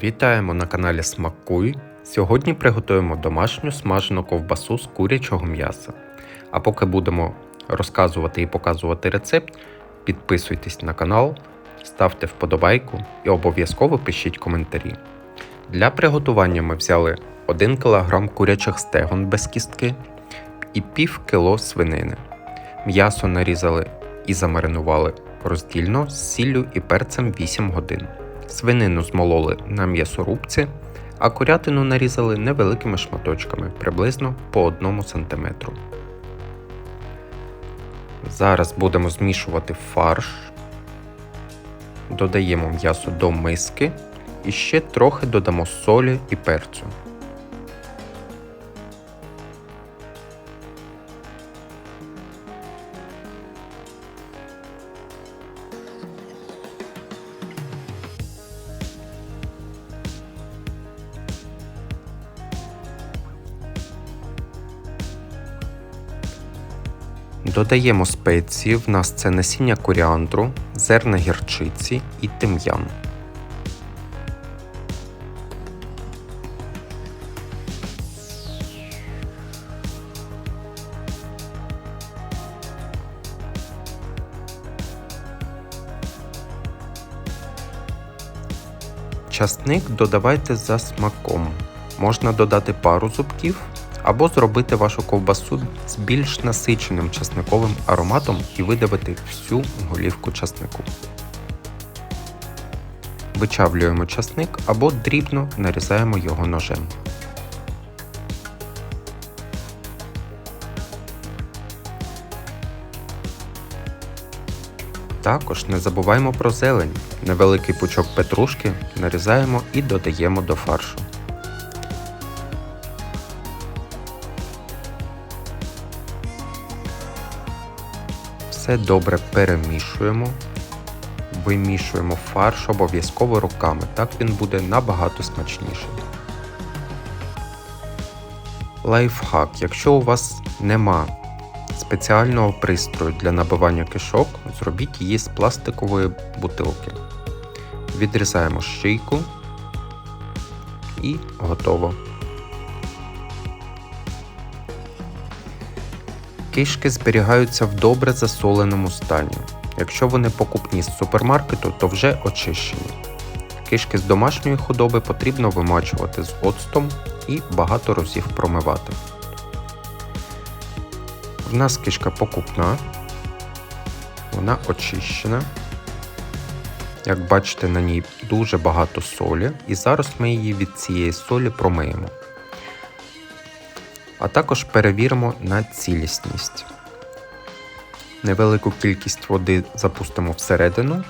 Вітаємо на каналі Смакуй. Сьогодні приготуємо домашню смажену ковбасу з курячого м'яса. А поки будемо розказувати і показувати рецепт, підписуйтесь на канал, ставте вподобайку і обов'язково пишіть коментарі. Для приготування ми взяли 1 кг курячих стегон без кістки і пів кіло свинини. М'ясо нарізали і замаринували роздільно з сіллю і перцем 8 годин. Свинину змололи на м'ясорубці, а курятину нарізали невеликими шматочками приблизно по 1 см. Зараз будемо змішувати фарш, додаємо м'ясо до миски і ще трохи додамо солі і перцю. Додаємо спеції, в нас це насіння коріандру, зерна гірчиці і тим'ян. Часник додавайте за смаком. Можна додати пару зубків або зробити вашу ковбасу з більш насиченим часниковим ароматом і видавити всю голівку часнику. Вичавлюємо часник або дрібно нарізаємо його ножем. Також не забуваємо про зелень. Невеликий пучок петрушки нарізаємо і додаємо до фаршу. Все добре перемішуємо, вимішуємо фарш обов'язково руками, так він буде набагато смачніший. Лайфхак, якщо у вас нема спеціального пристрою для набивання кишок, зробіть її з пластикової бутилки. Відрізаємо шийку і готово. Кишки зберігаються в добре засоленому стані. Якщо вони покупні з супермаркету, то вже очищені. Кишки з домашньої худоби потрібно вимачувати з оцтом і багато разів промивати. В нас кишка покупна, вона очищена. Як бачите, на ній дуже багато солі, і зараз ми її від цієї солі промиємо а також перевіримо на цілісність. Невелику кількість води запустимо всередину,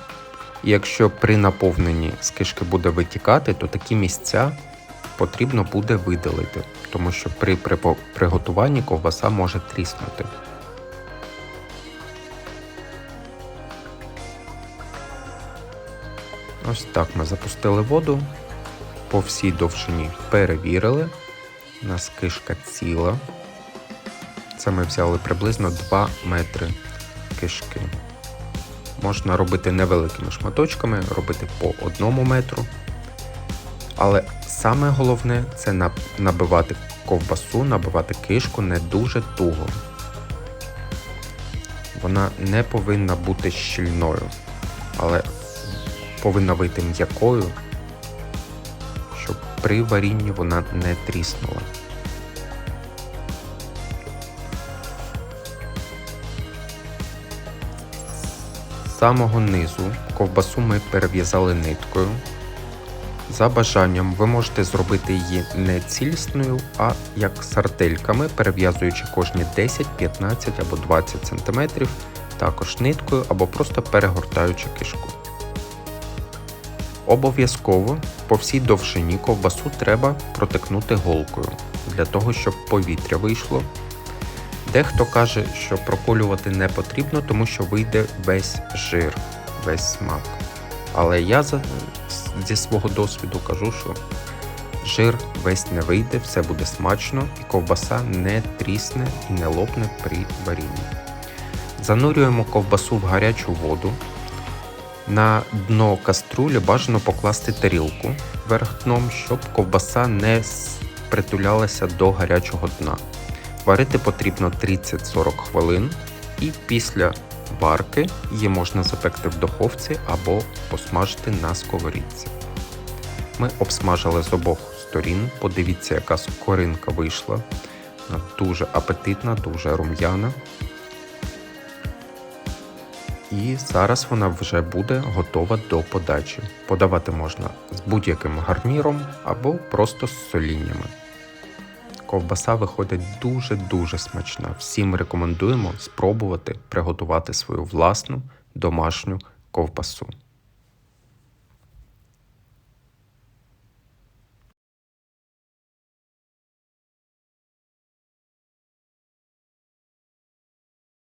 і якщо при наповненні з кишки буде витікати, то такі місця потрібно буде видалити, тому що при приготуванні ковбаса може тріснути. Ось так ми запустили воду, по всій довжині перевірили. У нас кишка ціла. Це ми взяли приблизно 2 метри кишки. Можна робити невеликими шматочками, робити по одному метру. Але саме головне це набивати ковбасу, набивати кишку не дуже туго. Вона не повинна бути щільною, але повинна вийти м'якою щоб при варінні вона не тріснула. Самого низу ковбасу ми перев'язали ниткою. За бажанням ви можете зробити її не цілісною, а як сардельками, перев'язуючи кожні 10, 15 або 20 см, також ниткою або просто перегортаючи кишку. Обов'язково по всій довжині ковбасу треба протикнути голкою, для того, щоб повітря вийшло. Дехто каже, що проколювати не потрібно, тому що вийде весь жир, весь смак. Але я зі свого досвіду кажу, що жир весь не вийде, все буде смачно і ковбаса не трісне і не лопне при варінні. Занурюємо ковбасу в гарячу воду На дно каструлі бажано покласти тарілку вверх дном, щоб ковбаса не притулялася до гарячого дна. Варити потрібно 30-40 хвилин, і після варки її можна запекти в духовці або посмажити на сковорідці. Ми обсмажили з обох сторін. Подивіться, яка скоринка вийшла. Вона дуже апетитна, дуже рум'яна. І зараз вона вже буде готова до подачі. Подавати можна з будь-яким гарніром або просто з соліннями. Ковбаса виходить дуже-дуже смачна. Всім рекомендуємо спробувати приготувати свою власну домашню ковбасу.